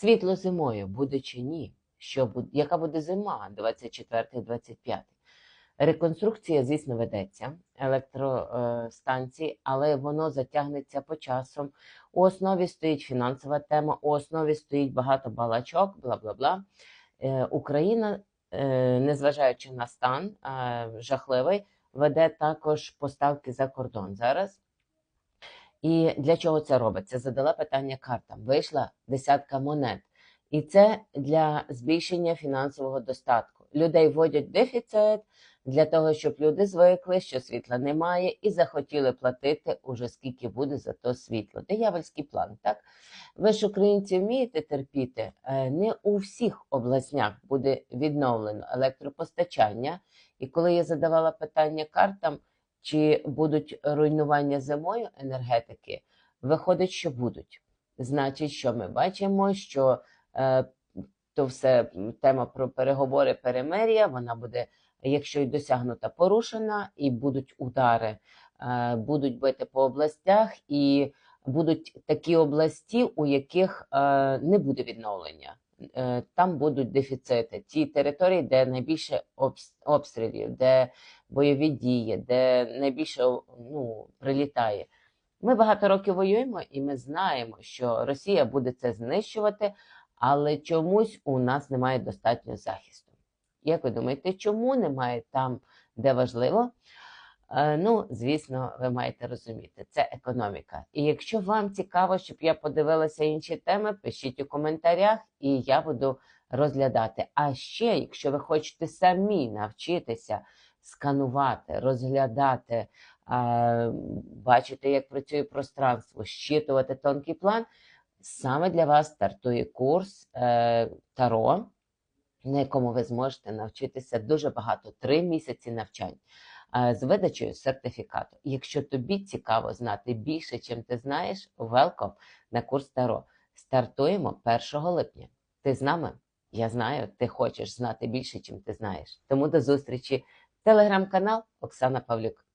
Світло зимою буде чи ні? Що буде, яка буде зима 24-25? Реконструкція, звісно, ведеться електростанції, але воно затягнеться по часу. У основі стоїть фінансова тема, у основі стоїть багато балачок, бла бла бла. Е, Україна, е, незважаючи на стан е, жахливий, веде також поставки за кордон зараз. І для чого це робиться? Задала питання картам. Вийшла десятка монет. І це для збільшення фінансового достатку. Людей вводять дефіцит для того, щоб люди звикли, що світла немає, і захотіли платити уже скільки буде за то світло. Диявольський план, так? Ви ж українці вмієте терпіти. Е, Не у всіх обласнях буде відновлено електропостачання. І коли я задавала питання картам, чи будуть руйнування зимою енергетики, виходить, що будуть. Значить, що ми бачимо, що е, то все тема про переговори перемир'я, вона буде, якщо й досягнута, порушена, і будуть удари, е, будуть бити по областях, і будуть такі області, у яких е, не буде відновлення. Е, Там будуть дефіцити. Ті території, де найбільше обстрілів, де бойові дії, де найбільше ну, прилітає. Ми багато років воюємо, і ми знаємо, що Росія буде це знищувати, але чомусь у нас немає достатньо захисту. Як ви думаєте, чому немає там, де важливо? Е, Ну, звісно, ви маєте розуміти, це економіка. І якщо вам цікаво, щоб я подивилася інші теми, пишіть у коментарях, і я буду розглядати. А ще, якщо ви хочете самі навчитися сканувати, розглядати, е, бачити, як працює пространство, щитувати тонкий план, саме для вас стартує курс е, Таро, на якому ви зможете навчитися дуже багато три місяці навчань з видачею сертифікату. Якщо тобі цікаво знати більше, чим ти знаєш, welcome на курс Таро. Стартуємо 1 липня. Ти з нами? Я знаю, ти хочеш знати більше, чим ти знаєш. Тому до зустрічі. Телеграм-канал Оксана Павлюк.